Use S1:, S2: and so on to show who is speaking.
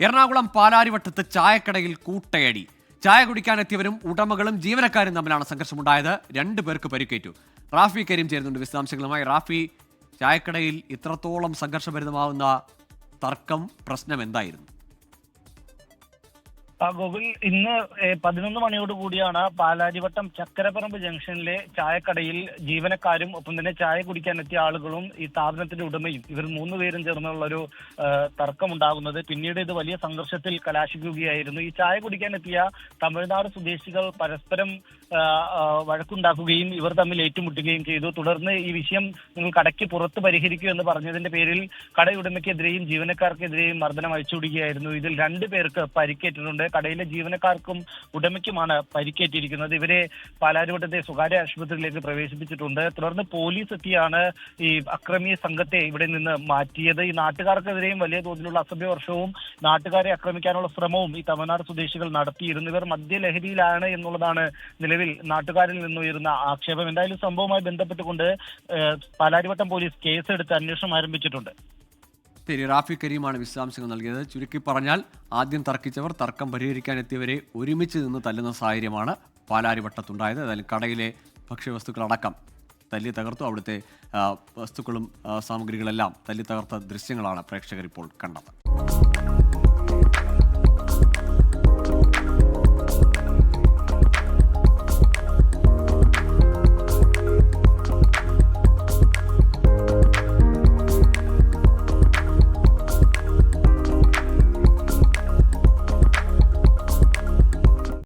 S1: എറണാകുളം പാലാരിവട്ടത്ത് ചായക്കടയിൽ കൂട്ടയടി. ചായ കുടിക്കാനെത്തിയവരും ഉടമകളും ജീവനക്കാരും തമ്മിലാണ് സംഘർഷമുണ്ടായത്. രണ്ടു പേർക്ക് പരിക്കേറ്റു. റാഫി കരീം ചേരുന്നുണ്ട് വിശദാംശങ്ങളുമായി. റാഫി ചായക്കടയിൽ ഇത്രത്തോളം സംഘർഷഭരിതമാവുന്ന തർക്കം പ്രശ്നം എന്തായിരുന്നു?
S2: ആ, ഗോകുൽ ഇന്ന് പതിനൊന്ന് മണിയോട് കൂടിയാണ് പാലാരിവട്ടം ചക്കരപ്പറമ്പ് ജംഗ്ഷനിലെ ചായക്കടയിൽ ജീവനക്കാരും ഒപ്പം തന്നെ ചായ കുടിക്കാൻ എത്തിയ ആളുകളും ഈ സ്ഥാപനത്തിന്റെ ഉടമയും ഇവർ മൂന്ന് പേരും ചേർന്നുള്ള ഒരു തർക്കമുണ്ടാകുന്നത്. പിന്നീട് ഇത് വലിയ സംഘർഷത്തിൽ കലാശിക്കുകയായിരുന്നു. ഈ ചായ കുടിക്കാൻ എത്തിയ തമിഴ്നാട് സ്വദേശികൾ പരസ്പരം വഴക്കുണ്ടാക്കുകയും ഇവർ തമ്മിൽ ഏറ്റുമുട്ടുകയും ചെയ്തു. തുടർന്ന് ഈ വിഷയം നിങ്ങൾ കടയ്ക്ക് പുറത്ത് പരിഹരിക്കൂ എന്ന് പറഞ്ഞതിന്റെ പേരിൽ കടയുടമയ്ക്കെതിരെയും ജീവനക്കാർക്കെതിരെയും മർദ്ദനം അഴിച്ചുവിടുകയായിരുന്നു. ഇതിൽ രണ്ടു പേർക്ക് പരിക്കേറ്റിട്ടുണ്ട്. കടയിലെ ജീവനക്കാർക്കും ഉടമയ്ക്കുമാണ് പരിക്കേറ്റിരിക്കുന്നത്. ഇവരെ പാലാരിവട്ടത്തെ സ്വകാര്യ ആശുപത്രിയിലേക്ക് പ്രവേശിപ്പിച്ചിട്ടുണ്ട്. തുടർന്ന് പോലീസ് എത്തിയാണ് ഈ അക്രമി സംഘത്തെ ഇവിടെ നിന്ന് മാറ്റിയത്. ഈ നാട്ടുകാർക്കെതിരെയും വലിയ തോതിലുള്ള അസഭ്യവർഷവും നാട്ടുകാരെ ആക്രമിക്കാനുള്ള ശ്രമവും ഈ തമിഴ്നാട് സ്വദേശികൾ നടത്തിയിരുന്നു. ഇവർ മദ്യലഹരിയിലാണ് എന്നുള്ളതാണ് നിലവിൽ നാട്ടുകാരിൽ നിന്നുയരുന്ന ആക്ഷേപം. എന്തായാലും സംഭവവുമായി ബന്ധപ്പെട്ടുകൊണ്ട് പാലാരിവട്ടം പോലീസ് കേസെടുത്ത് അന്വേഷണം ആരംഭിച്ചിട്ടുണ്ട്.
S1: ശരി റാഫി കരീമാണ് വിശദാംശങ്ങൾ നൽകിയത്. ചുരുക്കി പറഞ്ഞാൽ ആദ്യം തർക്കിച്ചവർ തർക്കം പരിഹരിക്കാനെത്തിയവരെ ഒരുമിച്ച് നിന്ന് തല്ലുന്ന സാഹചര്യമാണ് പാലാരിവട്ടത്തുണ്ടായത് അതായത് കടയിലെ ഭക്ഷ്യവസ്തുക്കളടക്കം തല്ലി തകർത്തു. അവിടുത്തെ വസ്തുക്കളും സാമഗ്രികളെല്ലാം തല്ലി തകർത്ത ദൃശ്യങ്ങളാണ് പ്രേക്ഷകർ ഇപ്പോൾ കണ്ടത്.